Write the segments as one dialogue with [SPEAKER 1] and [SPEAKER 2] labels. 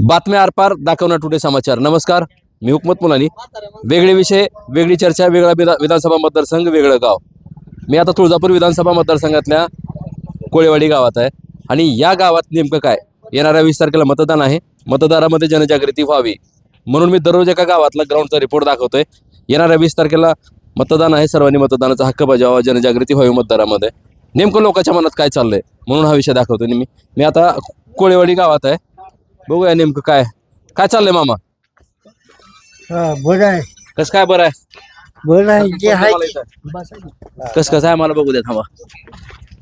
[SPEAKER 1] बातम्या आरपार दाखवणार टुडे समाचार. नमस्कार मी हुकमत मुलानी. वेगळे विषय वेगळी चर्चा वेगळा विधा विधानसभा मतदारसंघ वेगळं गाव. मी आता तुळजापूर विधानसभा मतदारसंघातल्या कोळेवाडी गावात आहे. आणि या गावात नेमकं काय? येणाऱ्या वीस तारखेला मतदान आहे. मतदारामध्ये जनजागृती व्हावी. म्हणून मी दररोज एका गावातला ग्राउंडचा रिपोर्ट दाखवतोय. येणाऱ्या वीस तारखेला मतदान आहे. सर्वांनी मतदानाचा हक्क बजावा जनजागृती व्हावी मतदारामध्ये. नेमकं लोकांच्या मनात काय चाललंय? म्हणून हा विषय दाखवतोय मी. मी आता कोळेवाडी गावात आहे. बघूया नेमकं काय. काय चाललंय मामा?
[SPEAKER 2] बरं आहे.
[SPEAKER 1] कसं काय बरं आहे?
[SPEAKER 2] बरं आहे जे आहे
[SPEAKER 1] कसं कसं आहे मला बघू द्या थांबा.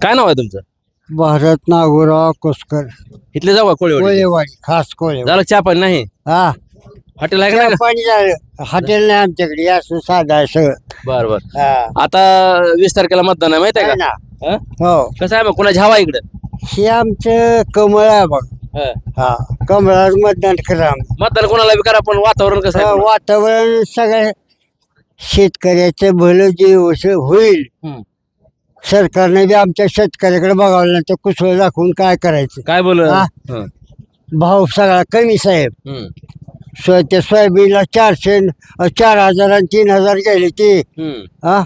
[SPEAKER 1] काय नाव आहे तुमचं?
[SPEAKER 2] भारत नागोराव कोसकर.
[SPEAKER 1] इथले जाऊ का कोळेवाडी?
[SPEAKER 2] कोळेवाडी खास कोळेवाडी.
[SPEAKER 1] झालं चहा पाणी नाही?
[SPEAKER 2] हा.
[SPEAKER 1] हॉटेल आहे का नाही
[SPEAKER 2] पाणी झालं हॉटेल नाही आमच्याकडे असं साधं आहे सगळं.
[SPEAKER 1] बर बर.
[SPEAKER 2] हा.
[SPEAKER 1] आता वीस तारखेला मतदान आहे माहिती आहे का? हं?
[SPEAKER 2] हो.
[SPEAKER 1] कसं आहे मग? कुणाची हवा इकडे?
[SPEAKER 2] हे आमचं कमळ आहे बघ. हा. कमळावर मतदान करा.
[SPEAKER 1] मतदान कोणाला बी करा पण वातावरण कसं आहे?
[SPEAKER 2] वातावरण सगळं शेतकऱ्याचं भलं जे होईल. सरकारने बी आमच्या शेतकऱ्याकडे बघावं नाही तर कुसळ दाखवून काय करायचं?
[SPEAKER 1] काय बोल
[SPEAKER 2] हा. भाव सगळा कमी साहेब. सोय त्या सोयाबीनला चारशे चार हजार आणि तीन हजार गेले ते हा.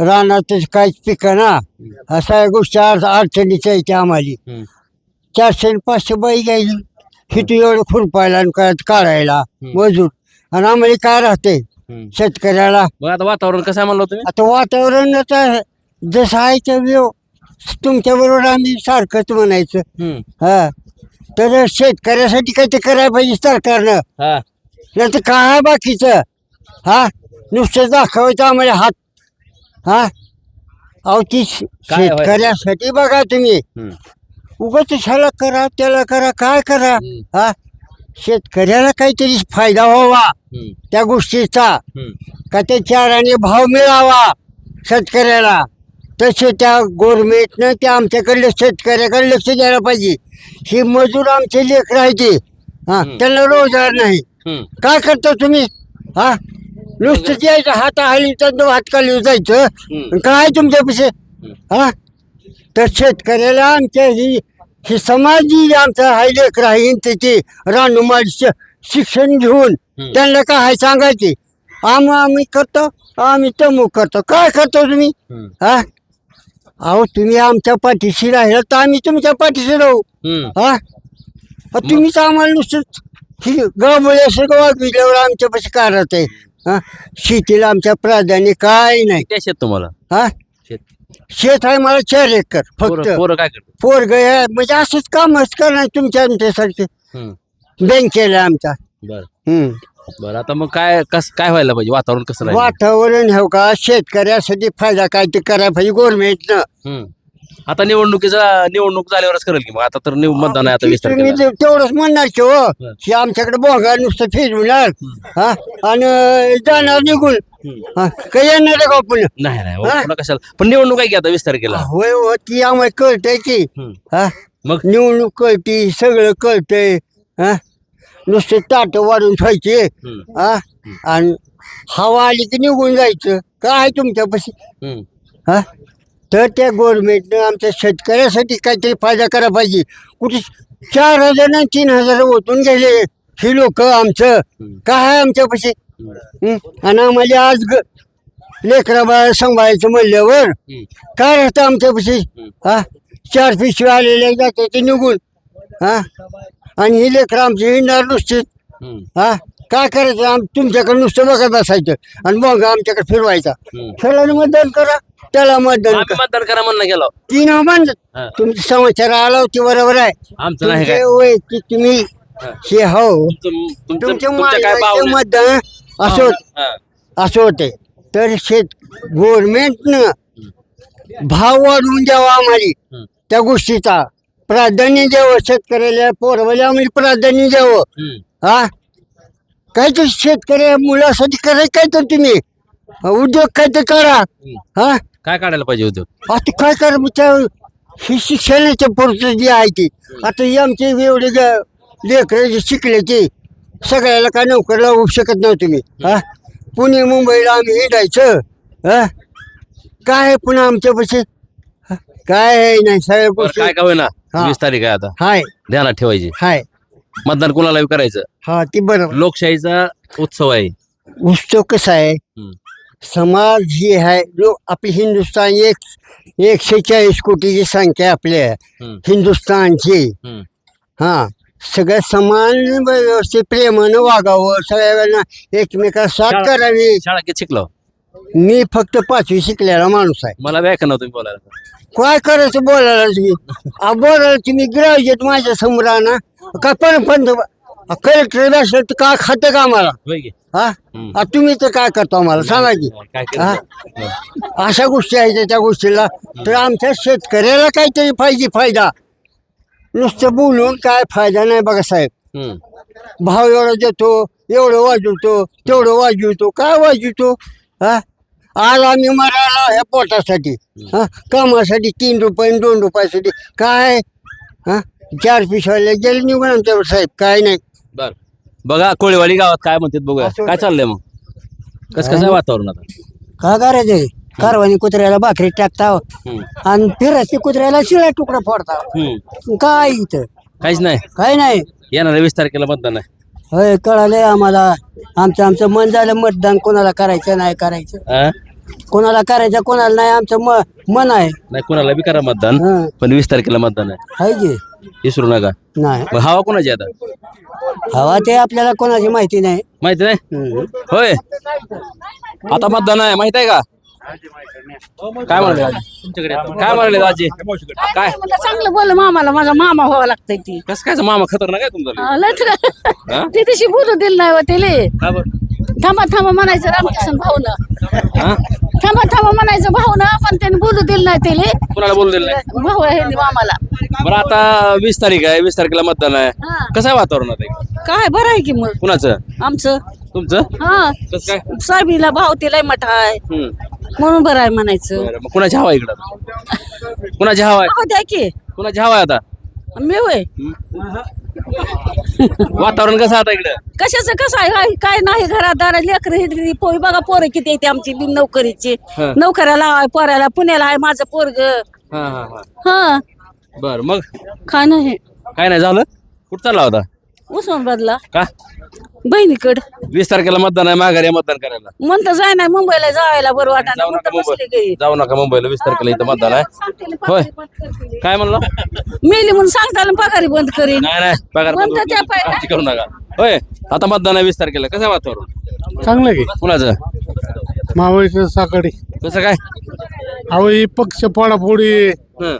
[SPEAKER 2] रानात काहीच पिकं ना? अशा गोष्टी अड- अडचणीच्या आम्हाला. चारशे आणि पाचशे बाई घ्यायची. हिथू एवढं खुरपायला आणि काय काढायला. मजूर. आणि आम्हाला काय राहते शेतकऱ्याला.
[SPEAKER 1] मग आता वातावरण कसं आहे म्हणलं तुम्ही?
[SPEAKER 2] आता वातावरण आता जसं आहे ते व्यव तुमच्या बरोबर आम्ही सारखंच म्हणायचं. हा. तर शेतकऱ्यासाठी काही ते करायला पाहिजे सरकारनं?
[SPEAKER 1] हा.
[SPEAKER 2] नाही तर काय आहे बाकीचं? हा? नुसतं दाखवायचं आम्हाला हात. हा? अहो ती श-
[SPEAKER 1] काय?
[SPEAKER 2] शेतकऱ्यासाठी बघा तुम्ही.
[SPEAKER 1] हम्म.
[SPEAKER 2] उगाच ह्याला करा त्याला करा काय करा?
[SPEAKER 1] हम्म.
[SPEAKER 2] हा? शेतकऱ्याला काहीतरी फायदा व्हावा.
[SPEAKER 1] हम्म.
[SPEAKER 2] त्या गोष्टीचा.
[SPEAKER 1] हम्म.
[SPEAKER 2] का त्या चाराने भाव मिळावा शेतकऱ्याला. तसे त्या गव्हर्नमेंटनं त्या आमच्याकडले शेतकऱ्याकडे लक्ष द्यायला पाहिजे. ही मजूर आमचे लेकर आहे ते. हा?
[SPEAKER 1] हम्म.
[SPEAKER 2] त्यांना रोजगार नाही.
[SPEAKER 1] हम्म.
[SPEAKER 2] काय करता तुम्ही? हा? नुसतं यायचं हात हाली तर हात खाली जायचं.
[SPEAKER 1] हम्म.
[SPEAKER 2] आणि काय तुमच्यापाशी हा? तर शेतकऱ्याला आमच्या ही ही समाज जी आमचा हाय लेकर आहे त्याची रानुमाड श- शिक्षण घेऊन. त्यांना काय आहे सांगायचे? आम आम्ही करतो आम्ही तमुक करतो. काय करतो तुम्ही. हा? अहो तुम्ही आमच्या पाठीशी राहिला तर आम्ही तुमच्या पाठीशी राहू. हा? तुम्हीच आम्हाला नुसतं ही असं वागविल्यावर आमच्यापाशी काय राहत हा? शेतीला आमच्या प्राधान्य काय नाही.
[SPEAKER 1] शेत तुम्हाला?
[SPEAKER 2] हा?
[SPEAKER 1] शेत.
[SPEAKER 2] शेत आहे मला चार एकर फक्त.
[SPEAKER 1] पोरं पोरं काय करतात?
[SPEAKER 2] पोरग म्हणजे असंच कामच करणार तुमच्या आमच्यासारखे
[SPEAKER 1] हम्म.
[SPEAKER 2] बँकेला आमचा.
[SPEAKER 1] बर.
[SPEAKER 2] हम्म.
[SPEAKER 1] बर आता मग काय कस काय व्हायला पाहिजे? वातावरण कसं राहील?
[SPEAKER 2] वातावरण हो का? शेतकऱ्यासाठी फायदा काय ते करायला पाहिजे गव्हर्नमेंटनं
[SPEAKER 1] हम्म. आता निवडणुकीचा निवडणूक झाल्यावरच करेल की मग? आता तर निव- मतदान आहे आता वीस
[SPEAKER 2] तुम्ही
[SPEAKER 1] तारखेला.
[SPEAKER 2] ते- तेवढंच म्हणणार की हो की आमच्याकडे बोंगा नुसतं फिरवणार हा? आणि जाणार निघून. हा, काही येणार आहे का आपण?
[SPEAKER 1] नाही नाही
[SPEAKER 2] हा?
[SPEAKER 1] पुन्हा कशाला? पण निवडणूक आहे की आता वीस तारखेला?
[SPEAKER 2] होय हो ती आम्हाला कळतंय की.
[SPEAKER 1] हम्म.
[SPEAKER 2] हा?
[SPEAKER 1] मग?
[SPEAKER 2] निवडणूक कळती सगळं कळतंय. हा? नुसते ताट वाढून ठेवायचे
[SPEAKER 1] हम्म.
[SPEAKER 2] हा? आणि हवा आली की निघून जायचं. काय आहे तुमच्यापाशी?
[SPEAKER 1] हम्म.
[SPEAKER 2] हा? तर त्या गव्हर्नमेंटनं आमच्या शेतकऱ्यासाठी काहीतरी फायदा करायला पाहिजे. कुठे चार हजार आणि तीन हजार ओतून गेले ही लोक आमचं. काय आहे आमच्यापाशी? आणि आम्हाला आज लेकरा बाळा सांभाळायचं म्हणल्यावर. काय राहतं आमच्यापाशी? हा. चार पिशवी आलेले जाते ते निघून. हा? आणि ही लेकरं आमची हिंडणार नुसते.
[SPEAKER 1] हम्म.
[SPEAKER 2] हा? काय करायचं? आम तुमच्याकडे नुसतं बघत बसायचं आणि मग आमच्याकडे फिरवायचा. त्याला मतदान करा. त्याला मतदान
[SPEAKER 1] आम्ही मतदान करा म्हणणं गेलो
[SPEAKER 2] तीन म्हणत
[SPEAKER 1] हा.
[SPEAKER 2] तुमचे समाचार आला होते बरोबर आहे.
[SPEAKER 1] आमचं नाही
[SPEAKER 2] तुमचे
[SPEAKER 1] काय.
[SPEAKER 2] वैयक्तिक तुम्ही
[SPEAKER 1] हा.
[SPEAKER 2] हे
[SPEAKER 1] तुम- तुमचं
[SPEAKER 2] तुमच्या
[SPEAKER 1] तुमच्या काय
[SPEAKER 2] मालकाचे
[SPEAKER 1] पाहुणे-
[SPEAKER 2] मतदान. असं होत. असं होते. तर शेत गव्हर्नमेंटनं भाव वाढवून द्यावा आम्हाला. त्या गोष्टीचा. प्राधान्य द्यावं शेतकऱ्याला पोरवाल्या आम्हाला प्राधान्य द्यावं. हा? काय तर शेतकऱ्या मुलासाठी करायचं काय तर तुम्ही? उद्योग काय तर करा हा?
[SPEAKER 1] काय काढायला पाहिजे उद्योग?
[SPEAKER 2] आता काय करा त्या ही शिक्षणाच्या पुरतं जे आहे ते. आता आमचे एवढे लेकर शिकले ते. सगळ्याला काय नोकर लावू शकत नव्हते तुम्ही हा? पुणे मुंबईला आम्ही हिंडायचं हा? काय पुन्हा आमच्यापाशी हा? काय आहे नाही सगळ्या
[SPEAKER 1] बरं,
[SPEAKER 2] गोष्टी
[SPEAKER 1] काय का होईना?
[SPEAKER 2] हा.
[SPEAKER 1] वीस तारीख आहे आता.
[SPEAKER 2] हाय.
[SPEAKER 1] ध्यानात ठेवायची.
[SPEAKER 2] हाय.
[SPEAKER 1] मतदान कोणाला करायचं.
[SPEAKER 2] हा ती बरोबर.
[SPEAKER 1] लोकशाहीचा उत्सव आहे.
[SPEAKER 2] उत्सव कसा आहे?
[SPEAKER 1] हम्म.
[SPEAKER 2] समाज जी आहे. जो आपली हिंदुस्तान एक एकशे चाळीस कोटीची संख्या आहे आपल्या.
[SPEAKER 1] हम्म.
[SPEAKER 2] हिंदुस्तानची
[SPEAKER 1] हम्म.
[SPEAKER 2] हा. सगळ्या समान व्यवस्थित प्रेमानं वागावं सगळ्यांना एकमेकाला साथ
[SPEAKER 1] शाळा-
[SPEAKER 2] करावी.
[SPEAKER 1] शाळा किती शिकलो?
[SPEAKER 2] मी फक्त पाचवी शिकलेला माणूस आहे.
[SPEAKER 1] मला व्याख्या नव्हतं तुम्ही बोलायला?
[SPEAKER 2] काय करायचं बोलायला तुम्ही आ, बोलायला तुम्ही ग्रॅज्युएट माझ्यासमोर ना? काय पण पण कलेक्टर असेल तर काय खातं का आम्हाला?
[SPEAKER 1] होय की?
[SPEAKER 2] हा
[SPEAKER 1] हम्म.
[SPEAKER 2] आ, तुम्ही तर काय करतो आम्हाला? सांगा की.
[SPEAKER 1] काय
[SPEAKER 2] हा? अशा गोष्टी आहेत त्या गोष्टीला. तर आमच्या शेतकऱ्याला काहीतरी पाहिजे फायदा. नुसतं बोलून काय फायदा नाही बघा साहेब.
[SPEAKER 1] हम्म.
[SPEAKER 2] भाव एवढा देतो एवढं वाजवतो तेवढं वाजवतो काय वाजवतो? हा? आज आम्ही मरायला ह्या पोटासाठी. हा? कामासाठी तीन रुपये आणि दोन रुपयासाठी. काय? हा? चार पिशवाले गेले निघून आमच्यावर साहेब काय नाही.
[SPEAKER 1] बर. बघा कोळीवाडी गावात काय म्हणतात बघूया.
[SPEAKER 2] असं
[SPEAKER 1] काय चाललंय मग? कसं कसं आहे वातावरण आता?
[SPEAKER 2] काय करायचं कारवानी कुत्र्याला भाकरी टाकताव. आणि फिरायचे कुत्र्याला शिळा तुकडा फोडताव.
[SPEAKER 1] हम्म.
[SPEAKER 2] काय इथं?
[SPEAKER 1] काहीच नाही.
[SPEAKER 2] काय नाही.
[SPEAKER 1] येणार वीस तारखेला मतदान आहे.
[SPEAKER 2] होय कळालंय आम्हाला. आमचं आमचं मन झालं मतदान कोणाला करायचं नाही करायचं? कोणाला करायचं कोणाला नाही आमचं म मन आहे.
[SPEAKER 1] नाही कोणाला बी करा मतदान
[SPEAKER 2] हं,
[SPEAKER 1] पण वीस तारखेला मतदान आहे.
[SPEAKER 2] आहे की?
[SPEAKER 1] विसरू नका.
[SPEAKER 2] नाही.
[SPEAKER 1] मग हवा कोणाची आता?
[SPEAKER 2] हवा ते आपल्याला कोणाची माहिती नाही.
[SPEAKER 1] माहिती नाही?
[SPEAKER 2] हम्म.
[SPEAKER 1] होय. आता मतदान आहे माहीत आहे का? काय म्हणाले आजी? तुमच्याकडे. काय म्हणाले आजी? काय
[SPEAKER 3] चांगलं बोल मामाला. माझा मामा व्हावा लागतंय ती.
[SPEAKER 1] कसं काय मामा खतरनाक आहे तुमचा?
[SPEAKER 3] लय
[SPEAKER 1] हा?
[SPEAKER 3] ती तशी बोलू दिली नाही हो तिले
[SPEAKER 1] का बरं?
[SPEAKER 3] थांबा थांबा म्हणायचं रामकिशन भाऊनं.
[SPEAKER 1] हा?
[SPEAKER 3] थांबा थांबा म्हणायचं भाऊनं पण त्यांनी बोलू दिलं नाही तिले
[SPEAKER 1] कोणाला बोलू दिलं नाही?
[SPEAKER 3] भाऊ आहे मामाला.
[SPEAKER 1] बरं आता वीस तारीख आहे वीस तारखेला मतदान आहे.
[SPEAKER 3] हा.
[SPEAKER 1] कसं आहे वातावरण आता?
[SPEAKER 3] काय बरं आहे की मग?
[SPEAKER 1] कुणाचं?
[SPEAKER 3] आमचं.
[SPEAKER 1] तुमचं?
[SPEAKER 3] हा.
[SPEAKER 1] कसं काय?
[SPEAKER 3] साहेबीला भाऊ तिला मठा आहे.
[SPEAKER 1] हम्म.
[SPEAKER 3] म्हणून बरं आहे म्हणायचं.
[SPEAKER 1] बरं, मग कुणाची हवा इकडं? कुणाची हवा आहे?
[SPEAKER 3] द्या की.
[SPEAKER 1] कुणाची हवा आहे आता?
[SPEAKER 3] मी होय.
[SPEAKER 1] वातावरण कसं आता इकडं?
[SPEAKER 3] कशाचं कसं आहे? काय- काय नाही घरात दारा लेकर ही पोरी बघा पोरं किती येते आमची बिन नोकरीची.
[SPEAKER 1] हा.
[SPEAKER 3] नोकऱ्याला आहे पोराला पुण्याला आहे माझं पोरग.
[SPEAKER 1] हा हा हा.
[SPEAKER 3] हा.
[SPEAKER 1] बर मग?
[SPEAKER 3] काय नाही.
[SPEAKER 1] काय नाही झालं? कुठं चालला होता?
[SPEAKER 3] उस्मानाबादला.
[SPEAKER 1] का?
[SPEAKER 3] बहिणीकड.
[SPEAKER 1] वीस तारखेला मतदान आहे माघारी आहे मतदान करायला.
[SPEAKER 3] म्हणतं जाय नाही मुंबईला जायला बरं वाटा
[SPEAKER 1] जाऊ नका
[SPEAKER 3] बसले
[SPEAKER 1] मुंबई
[SPEAKER 3] गई
[SPEAKER 1] जाऊ नका मुंबईला वीस तारखेला इथं मतदान आहे. होय. काय म्हणलं?
[SPEAKER 3] मेली म्हणून सांगताना पगारी बंद करीन.
[SPEAKER 1] नाही नाही पगार बंद
[SPEAKER 3] म्हणतं
[SPEAKER 1] होईल.
[SPEAKER 3] त्या पाय-
[SPEAKER 1] काळजी करू नका. होय आता मतदान आहे वीस तारखेला. कसं आहे वातावरण?
[SPEAKER 4] चांगलं की.
[SPEAKER 1] कुणाचं?
[SPEAKER 4] मावळीचं साकडे.
[SPEAKER 1] कसं काय?
[SPEAKER 4] अहो ही पक्ष फोडाफोडी.
[SPEAKER 1] हं.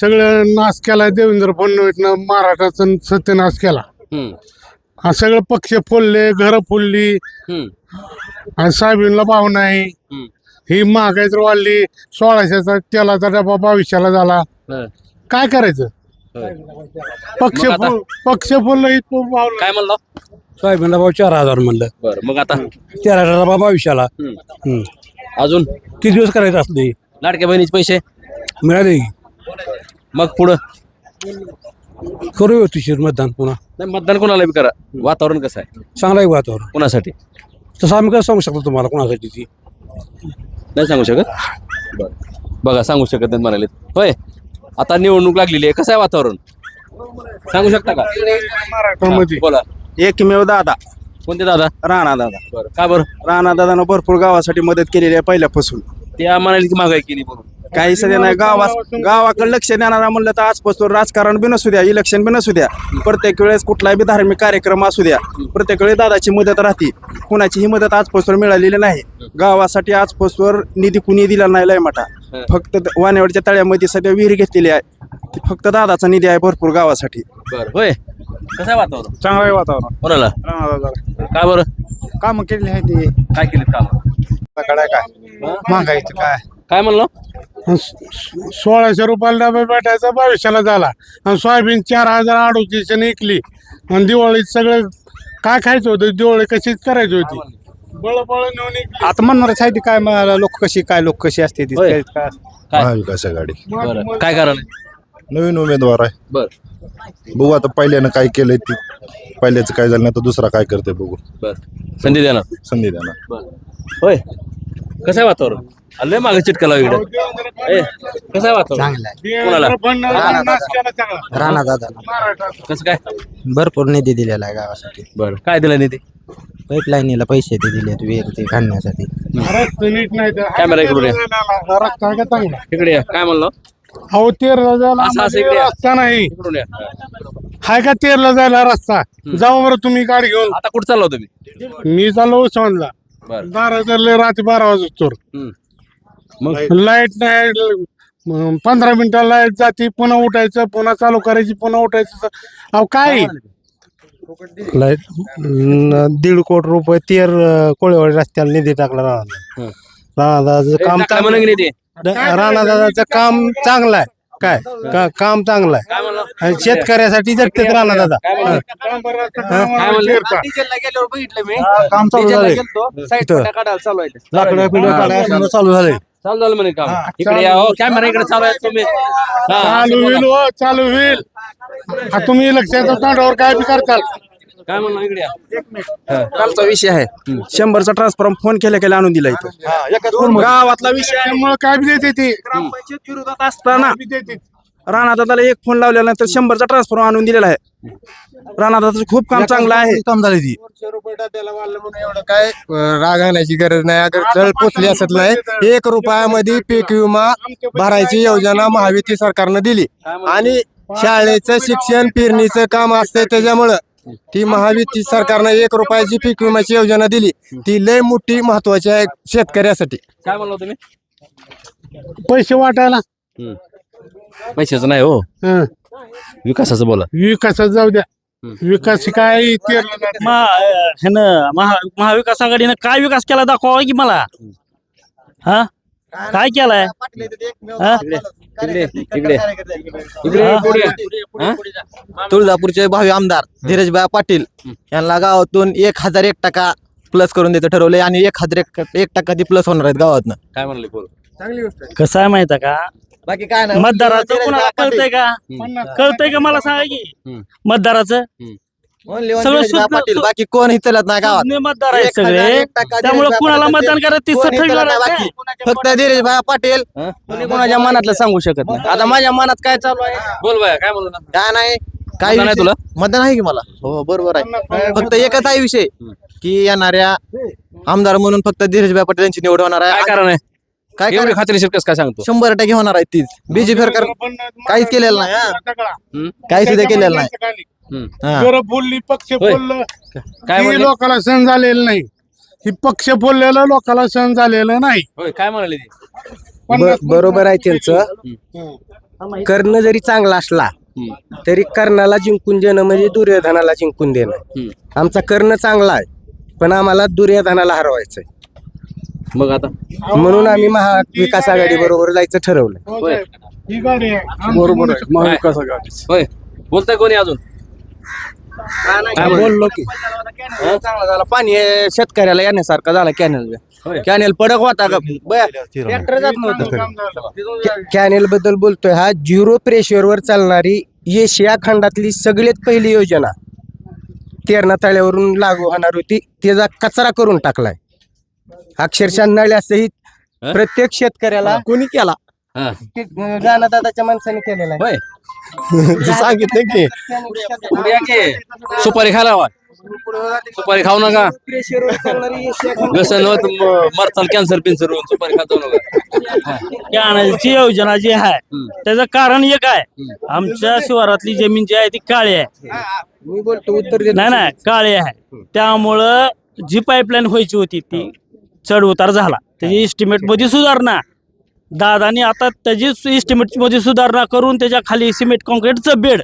[SPEAKER 4] सगळं नाश केला देवेंद्र फडणवीसनं महाराष्ट्राचा सत्यनाश केला.
[SPEAKER 1] हं.
[SPEAKER 4] हा सगळं पक्ष फोडले घरं फोडली.
[SPEAKER 1] हं.
[SPEAKER 4] आणि साहेबींना भाव नाही.
[SPEAKER 1] हं.
[SPEAKER 4] ही महागाई तर वाढली सोळाशेचा तेलाचा डबा बावीसशेला झाला.
[SPEAKER 1] हं.
[SPEAKER 4] काय करायचं. पक्ष
[SPEAKER 1] मग आता?
[SPEAKER 4] फुल पक्ष फुललं इतकं भाव
[SPEAKER 1] काय म्हणलं?
[SPEAKER 5] सोयाबीनला भाव चार हजार म्हणलं.
[SPEAKER 1] बरं मग आता?
[SPEAKER 5] चार हजारला भाव बावीसशेला.
[SPEAKER 1] हं.
[SPEAKER 5] हम्म.
[SPEAKER 1] अजून?
[SPEAKER 5] किती दिवस करायचं असले?
[SPEAKER 1] लाडक्या बहिणीचे पैसे?
[SPEAKER 5] मिळाले.
[SPEAKER 1] मग पुढं?
[SPEAKER 5] करू तुशीर मतदान पुन्हा.
[SPEAKER 1] नाही मतदान कोणाला बी करा. वातावरण कसं आहे?
[SPEAKER 5] चांगलं आहे वातावरण.
[SPEAKER 1] कोणासाठी?
[SPEAKER 5] तसं आम्ही काय सांगू शकतो तुम्हाला कोणासाठी ती?
[SPEAKER 1] नाही सांगू शकत? बरं. बघा सांगू शकत नाही म्हणाले. होय. आता निवडणूक लागलेली आहे. कसं आहे वातावरण? सांगू शकता का?
[SPEAKER 4] महाराष्ट्रामध्ये
[SPEAKER 1] बोला.
[SPEAKER 6] एकमेव दादा.
[SPEAKER 1] कोणते दादा?
[SPEAKER 6] राणा दादा.
[SPEAKER 1] बरं. का बरं?
[SPEAKER 6] राणा दादानं भरपूर गावासाठी मदत केलेली आहे पहिल्यापासून.
[SPEAKER 1] त्या म्हणाले की महागाई केली म्हणून.
[SPEAKER 6] काही सध्या नाही गावा गावाकडे लक्ष देणारा म्हणलं तर आजपासून राजकारण बी नसू द्या इलेक्शन बी नसू द्या. प्रत्येक वेळेस कुठलाही बी धार्मिक कार्यक्रम असू द्या. प्रत्येक वेळेस दादाची मदत राहते. कुणाची ही मदत आजपासून मिळालेली नाही. गावासाठी आजपासून निधी कुणी दिला नाही लय मोठा. फक्त वानेवाडीच्या तळ्यामध्ये सध्या विहीर घेतलेली आहे. ती फक्त दादाचा निधी आहे भरपूर गावासाठी.
[SPEAKER 1] बरं होय. कसं वातावरण?
[SPEAKER 6] चांगलं आहे वातावरण.
[SPEAKER 1] कोणाला?
[SPEAKER 6] राणा दादा
[SPEAKER 1] का बरं?
[SPEAKER 6] कामं केलेली आहे ती.
[SPEAKER 1] काय केली काम?
[SPEAKER 6] काय? महागाईचं काय?
[SPEAKER 1] काय म्हणलं?
[SPEAKER 4] सोळाशे रुपयाला डबा भेटायचा बावीसशेला झाला. आणि सोयाबीन चार हजार अडोतीसशे निघली आणि दिवाळीत सगळं काय खायचं होतं? दिवाळी कशीच करायची होती. नेऊन
[SPEAKER 6] आता म्हणणारच आहे ती काय मला लोक कशी काय लोक कशी असते ती?
[SPEAKER 1] होय.
[SPEAKER 6] काय
[SPEAKER 1] काय
[SPEAKER 7] महाविकास आघाडी.
[SPEAKER 1] बरं. काय कारण आहे?
[SPEAKER 7] नवीन उमेदवार आहे.
[SPEAKER 1] बरं.
[SPEAKER 7] बघू आता पहिल्यानं काय केलंय ते. पहिल्याचं काय झालं नाही तर दुसरा काय करते बघू.
[SPEAKER 1] बरं. संधी देणार.
[SPEAKER 7] संधी देणार.
[SPEAKER 1] बरं. होय. कसं आहे वातावरण? लय मागे चिटकाला इकडे. ए कसं आहे वातावरण? कोणाला?
[SPEAKER 8] राणा दादा.
[SPEAKER 1] कसं काय?
[SPEAKER 8] भरपूर निधी दिलेला आहे गावासाठी.
[SPEAKER 1] बरं काय दिलं नाही ते
[SPEAKER 8] पाईपलाईनीला पैसे ते दिलेत विहीर ते घालण्यासाठी
[SPEAKER 1] कॅमेरा इकडून ये.
[SPEAKER 4] चांगला
[SPEAKER 1] इकडे ये. काय म्हणलं?
[SPEAKER 4] तेरला जायला
[SPEAKER 1] असं- असं.
[SPEAKER 4] रस्ता नाही.
[SPEAKER 1] इकडून ये.
[SPEAKER 4] हाय का तेरला जायला रस्ता? जाऊ बरं तुम्ही गाडी घेऊन.
[SPEAKER 1] आता कुठं चाललो तुम्ही?
[SPEAKER 4] मी चाललो उस्मानला.
[SPEAKER 1] बरं.
[SPEAKER 4] बारा जरले रात्री बारा वाजतोर
[SPEAKER 1] हम्म. मग
[SPEAKER 4] लाइट नाही पंधरा मिनिटं लाइट जाते पुन्हा उठायचं पुन्हा चालू करायची पुन्हा उठायचं. अहो काय?
[SPEAKER 5] लाइट दीड कोटी रुपये तेर कोळेवाडी रस्त्याला निधी टाकला राणा. राणादाचं काम राणादाचं काम चांगलं आहे. काय? का- काम चांगलं आहे. आणि शेतकऱ्यासाठी जगते राणा दादा काम चालू झालंय. इथं. लाकडं पिढं काढायला चालू झालंय.
[SPEAKER 1] चालू झालं म्हणे काम. इकडे या हो कॅमेरा इकडे चालू आहे तुम्ही. हा.
[SPEAKER 4] चालू होईल हो चालू होईल. हा, तुम्ही लक्षात तोंडावर काय बी करताल.
[SPEAKER 1] काय म्हणलं इकडे या.
[SPEAKER 6] कालचा विषय आहे. शंभरचा ट्रान्सफॉर्म फोन केल्या केल्या आणून दिला इथं. गावातला विषय.
[SPEAKER 4] त्यामुळे काय बी देते ती.
[SPEAKER 6] असताना.
[SPEAKER 4] बी देते
[SPEAKER 6] राणा दादाला एक फोन लावल्यानंतर शंभरचा ट्रान्सफॉर्म आणून दिलेला आहे. राणा दादाचं खूप काम चांगलं आहे.
[SPEAKER 5] काम झाले ती.
[SPEAKER 8] एवढं काय अं, राग आणायची गरज नाही. अगर जळ पोचली असत नाही एक रुपयामध्ये पीक विमा भरायची योजना महायुती सरकारनं दिली. आणि शाळेचं शिक्षण पेरणीचं काम असतंय त्याच्यामुळं ती महायुती सरकारनं एक रुपयाची पीक विम्याची योजना दिली. ती लय मोठी महत्वाची आहे शेतकऱ्यासाठी.
[SPEAKER 1] काय म्हणलं तुम्ही?
[SPEAKER 4] पैसे वाटायला.
[SPEAKER 1] पैशाचं नाही हो.
[SPEAKER 4] हं.
[SPEAKER 1] विकासाचं बोला.
[SPEAKER 4] विकासात जाऊ द्या. विकास काय.
[SPEAKER 9] महा ह्यानं महा महाविकास आघाडीनं काय विकास केला दाखवा की मला? हा? काय केलाय? हा?
[SPEAKER 1] इकडे इकडे. इकडे पुढे. हा?
[SPEAKER 8] तुळजापूरचे भावी आमदार धीरजभाई पाटील यांना गावातून एक हजार एक टक्का प्लस करून देतं ठरवलंय आणि एक हजार एक एक टक्का ती प्लस होणार आहेत गावातनं.
[SPEAKER 1] काय म्हणले बोल
[SPEAKER 9] कसं आहे माहीत आहे का?
[SPEAKER 8] बाकी काय
[SPEAKER 9] मतदाराचं कुणाला कळतंय का? कळतंय का मला सांगा की. मतदाराचं? सगळं
[SPEAKER 8] पाटील बाकी कोण चलत नाही गावात.
[SPEAKER 9] जुने मतदार आहेत सगळे.
[SPEAKER 8] एक टक्का
[SPEAKER 9] त्यामुळे कुणाला
[SPEAKER 8] पाटील
[SPEAKER 9] मतदान करायचं ती
[SPEAKER 8] कोणी
[SPEAKER 9] ठरवणार
[SPEAKER 8] चलत नाही बाकी. फक्त धीरजभाई पाटील.
[SPEAKER 1] हा?
[SPEAKER 8] कोणी कोणाच्या मनातलं सांगू शकत नाही. आता माझ्या मनात काय चालू आहे?
[SPEAKER 1] बोल बाया काय ना
[SPEAKER 8] काय नाही. काय
[SPEAKER 1] मतदान आहे
[SPEAKER 8] विषय-
[SPEAKER 1] तुला?
[SPEAKER 8] मतदान आहे की मला? हो बरोबर आहे. फक्त एकच आहे विषय की येणाऱ्या आमदार म्हणून फक्त धीरजभाई पाटील यांची निवड होणार
[SPEAKER 1] काय
[SPEAKER 8] आहे
[SPEAKER 1] कारण आहे?
[SPEAKER 8] काय
[SPEAKER 1] एवढी
[SPEAKER 8] कारण
[SPEAKER 1] खात्रीशीर कसं काय सांगतो
[SPEAKER 8] शंभर टक्के होणार आहे तीच बीजेपी सरकार काहीच केलेलं नाही हा.
[SPEAKER 1] हम्म?
[SPEAKER 8] काही सुद्धा केलेलं नाही
[SPEAKER 1] हम्म.
[SPEAKER 8] हा.
[SPEAKER 4] जरा बोलली पक्ष
[SPEAKER 1] होय.
[SPEAKER 4] बोललं
[SPEAKER 1] काय
[SPEAKER 4] ही
[SPEAKER 1] म्हणले
[SPEAKER 4] लोकांना सण झालेलं नाही ही पक्ष बोललेलं लोकांना सण झालेलं नाही
[SPEAKER 1] होय काय म्हणाले ते
[SPEAKER 4] पन्नास
[SPEAKER 10] बरोबर आहे त्यांचं कर्ण जरी चांगला असला
[SPEAKER 1] हम्म.
[SPEAKER 10] तरी कर्णाला जिंकून देणं म्हणजे दुर्योधनाला जिंकून देणं
[SPEAKER 1] हम्म.
[SPEAKER 10] आमचा कर्ण चांगला आहे पण आम्हाला दुर्योधनाला हरवायचंय
[SPEAKER 1] मग आता?
[SPEAKER 10] म्हणून आम्ही महाविकास आघाडी बरोबर जायचं ठरवलं
[SPEAKER 1] होय.
[SPEAKER 4] ही गाडी आहे.
[SPEAKER 5] बरोबर आहे? महाविकास आघाडी.
[SPEAKER 1] होय. बोलताय कोणी अजून?
[SPEAKER 5] काय बोललो की.
[SPEAKER 8] चांगला झाला. पाणी हे शेतकऱ्याला येण्यासारखा झाला कॅनल
[SPEAKER 1] होय.
[SPEAKER 8] कॅनल पडक होता का? बया, ट्रॅक्टर जात नव्हतं.
[SPEAKER 10] कॅनेल बद्दल बोलतोय हा. झिरो प्रेशरवर चालणारी एशिया खंडातली सगळ्यात पहिली योजना. तेरणा तळ्यावरून लागू होणार होती. त्याचा कचरा करून टाकलाय. अक्षरशः नळ्यासहित
[SPEAKER 1] हा?
[SPEAKER 10] प्रत्येक शेतकऱ्याला कोणी केला?
[SPEAKER 1] हा.
[SPEAKER 10] गाणं दादाच्या माणसाने केलेला
[SPEAKER 1] होय.
[SPEAKER 10] आहे सांगितलं की.
[SPEAKER 1] सुपारी खायला हवा. सुपारी खाऊ नका.
[SPEAKER 10] खंड
[SPEAKER 1] व्यसन होत मरचाल कॅन्सर पिन्सर होऊन सुपारी खातो नका.
[SPEAKER 9] कॅनलची योजना जी आहे त्याचं कारण एक आहे. आमच्या शिवारातली जमीन जी आहे ती काळी आहे.
[SPEAKER 10] मी बोलतो उत्तर देतो.
[SPEAKER 9] नाही नाही काळी आहे. त्यामुळं जी पाईपलाईन व्हायची होती ती चढ उतार झाला. त्याची इस्टिमेटमध्ये सुधारणा. दादानी आता त्याची इस्टिमेटमध्ये सुधारणा करून त्याच्याखाली सिमेंट कॉन्क्रीटचं बेड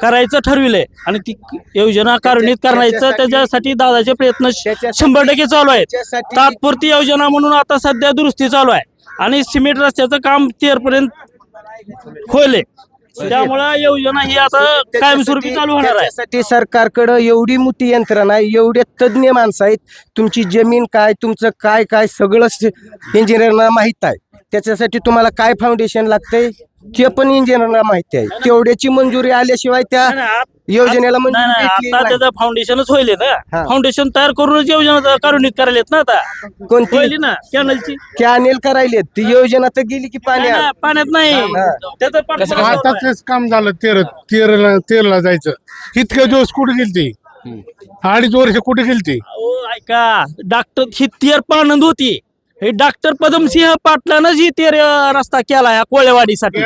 [SPEAKER 9] करायचं ठरविलंय. आणि ती योजना कार्यान्वित करायचं त्याच्यासाठी दादाचे प्रयत्न शंभर टक्के चालू आहेत. तात्पुरती योजना म्हणून आता सध्या दुरुस्ती चालू आहे. आणि सिमेंट रस्त्याचं काम तेर पर्यंत होईल. त्यामुळं योजना ही आता कायमस्वरूपी चालू होणार आहे.
[SPEAKER 10] त्यासाठी सरकारकडं एवढी मोठी यंत्रणा आहे एवढे तज्ज्ञ माणसं आहेत तुमची जमीन काय तुमचं काय काय सगळं इंजिनियरना माहीत आहे. त्याच्यासाठी तुम्हाला काय फाउंडेशन लागतंय? ते पण इंजिनियरला माहिती आहे. तेवढ्याची मंजुरी आल्याशिवाय त्या योजनेला मंजुरी
[SPEAKER 9] नाही,
[SPEAKER 10] भेटली
[SPEAKER 9] आता
[SPEAKER 10] नाही.
[SPEAKER 9] त्याचं फाउंडेशनच होईल ना.
[SPEAKER 10] हा.
[SPEAKER 9] फाउंडेशन तयार करूनच योजना कार्यान्वित करायला ना आता.
[SPEAKER 10] कोणती?
[SPEAKER 9] ना कॅनलची.
[SPEAKER 10] कॅनेल करायले ती योजना तर गेली की पाण्यात.
[SPEAKER 9] पाण्यात नाही. त्याचं पाठपुरावा आहे.
[SPEAKER 4] आताच काम झालं तेर तेरला तेरला जायचं. इतके दिवस कुठे गेली ती अडीच वर्ष कुठे गेली ती
[SPEAKER 9] अहो, ऐका डॉक्टर ही तेर पानंद होती. हे डॉक्टर पदमसिंह पाटलानंच ही तेर अं, रस्ता केला या कोळेवाडीसाठी.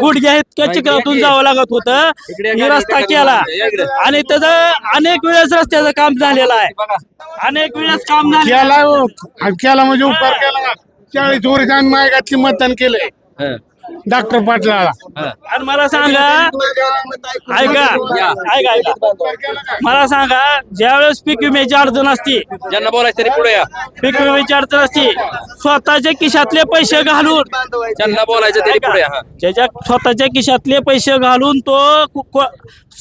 [SPEAKER 9] गुडघ्या इतक्या चिखलातून जावं लागत होतं. ही रस्ता केला. आणि त्याचं अनेक वेळेस रस्त्याचं काम झालेलं आहे. अनेक वेळेस काम झालं
[SPEAKER 4] केला हो. केला म्हणजे उपकार केला. चाळीस वर्ष आम्ही मायगातली मतदान केलंय. डॉक्टर पाटलाला.
[SPEAKER 9] आणि मला सांगा ऐका ऐका ऐका. मला सांगा ज्यावेळेस पीक विम्याची अडचण असते
[SPEAKER 1] ज्यांना बोलायचं तरी पुढे या.
[SPEAKER 9] पीक विम्याची अडचण असते स्वतःच्या खिशातले पैसे घालून
[SPEAKER 1] ज्यांना बोलायचं तरी पुढे या हा.
[SPEAKER 9] ज्याच्या स्वतःच्या खिशातले पैसे घालून तो कु- को-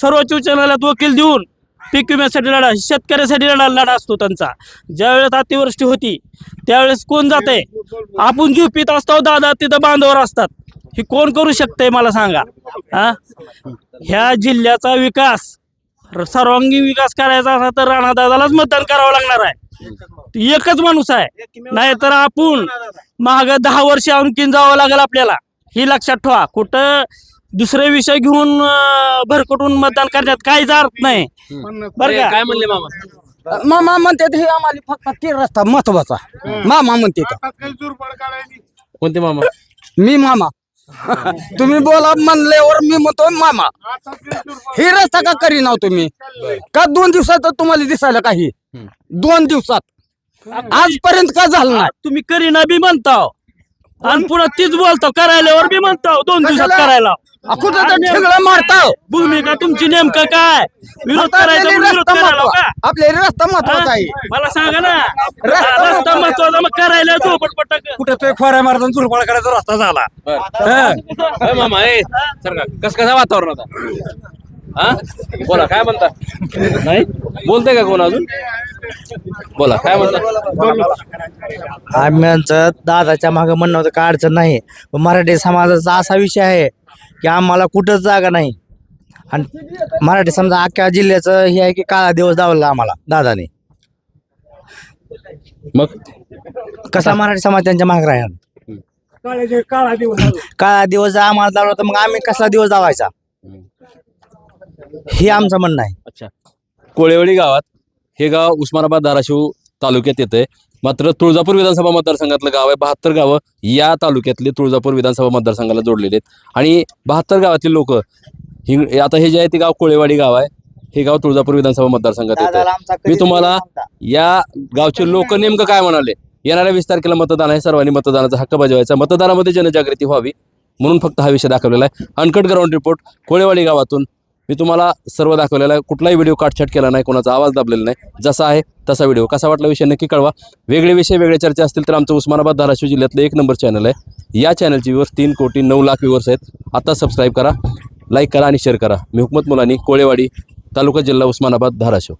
[SPEAKER 9] सर्वोच्च न्यायालयात वकील देऊन पीक विम्यासाठी लढा शेतकऱ्यासाठी लढा लढा असतो त्यांचा. ज्यावेळेस अतिवृष्टी होती त्यावेळेस कोण जाते आपण झोपीत असतो दादा तिथं बांधावर असतात. हे कोण करू शकतंय मला सांगा? हा? ह्या जिल्ह्याचा विकास सर्वांगीण विकास करायचा असला तर राणादादालाच मतदान करावं लागणार आहे. एकच माणूस आहे. नाहीतर आपण माग दहा वर्ष आणखीन जावं लागेल आपल्याला. ही लक्षात ठेवा. कुठं दुसरे विषय घेऊन भरकटून मतदान करण्यात काहीच अर्थ नाही. बरं
[SPEAKER 1] काय म्हणले मामा?
[SPEAKER 2] मामा म्हणतात हे आम्हाला फक्त ते रस्ता महत्त्वाचा मामा म्हणते
[SPEAKER 1] कोणते मामा?
[SPEAKER 2] मी मामा. तुम्ही बोला म्हणल्यावर मी म्हणतो मामा हे रस्ता का करी नाव तुम्ही? का दोन दिवसात तुम्हाला दिसायला काही? दोन दिवसात. आजपर्यंत का झालं नाही?
[SPEAKER 9] तुम्ही करीना बी म्हणताव आणि पुन्हा तीच बोलतो करायल्यावर बी म्हणताव दोन दिवसात
[SPEAKER 2] कशाला?
[SPEAKER 9] करायला
[SPEAKER 2] मारताव
[SPEAKER 9] भूमिका तुमची नेमकं काय? विरोध करायचा
[SPEAKER 2] आपल्याला
[SPEAKER 9] विरोध
[SPEAKER 2] रस्ता
[SPEAKER 9] करायला
[SPEAKER 2] महत्वा-
[SPEAKER 9] का?
[SPEAKER 2] आपल्याला रस्ता महत्त्वाचा आहे.
[SPEAKER 9] हा? मला सांगा ना.
[SPEAKER 2] रस्ता
[SPEAKER 9] रस्ता महत्त्वाचा मग करायला झोपटपट
[SPEAKER 5] कुठे तो खोऱ्या मारताना झुरपाळ करायचा रस्ता झाला.
[SPEAKER 1] ए, मामा ए सर कस कसं वातावरण आता हा? बोला काय म्हणता? नाही? बोलते का कोण अजून? बोला काय म्हणता?
[SPEAKER 10] आम्ही दादाच्या मागे म्हणणं होतं काय अडचण नाही. पण मराठी समाजाचा असा विषय आहे की आम्हाला कुठंच जागा नाही. आणि मराठी समजा अख्ख्या जिल्ह्याचं हे आहे की काळा दिवस दावला आम्हाला दादाने.
[SPEAKER 1] मग?
[SPEAKER 10] कसा मराठी समाज त्यांच्या मागे राहील? काळा दिवस आम्हाला दावला तर मग आम्ही कसला दिवस दावायचा? हे आमचं म्हणणं आहे.
[SPEAKER 1] अच्छा. कोळेवाडी गावात हे गाव उस्मानाबाद धाराशिव तालुक्यात येतंय. मात्र तुळजापूर विधानसभा मतदारसंघातलं गाव आहे. बहात्तर गावं या तालुक्यातले तुळजापूर विधानसभा मतदारसंघाला जोडलेले आहेत. आणि बहात्तर गावातली लोक ही आता हे जे आहे ते गाव कोळेवाडी गाव आहे. हे गाव तुळजापूर विधानसभा मतदारसंघात येतं मी तुम्हाला. या गावचे लोक नेमकं काय म्हणाले? येणाऱ्या वीस तारखेला मतदान आहे. सर्वांनी मतदानाचा हक्क बजावायचा. मतदारामध्ये जनजागृती व्हावी म्हणून फक्त हा विषय दाखवलेला आहे. अनकट ग्राउंड रिपोर्ट कोळेवाडी गावातून मी तुम्हाला सर्व दाखवलेला आहे. कुठलाही व्हिडिओ काटछाट केला नाही कोणाचा आवाज दाबलेला नाही. जसा आहे तसा व्हिडिओ कसा वाटला विषय नक्की कळवा. वेगळे विषय वेगळे चर्चा असतील तर आमचं उस्मानाबाद धाराशिव जिल्ह्यातलं एक नंबर चॅनल आहे. या चॅनलची व्ह्यूवर्स तीन कोटी नऊ लाख व्ह्यूवर्स आहेत. आता सबस्क्राईब करा लाईक करा आणि शेअर करा. मी हुकमत मुलानी कोळेवाडी तालुका जिल्हा उस्मानाबाद धाराशिव.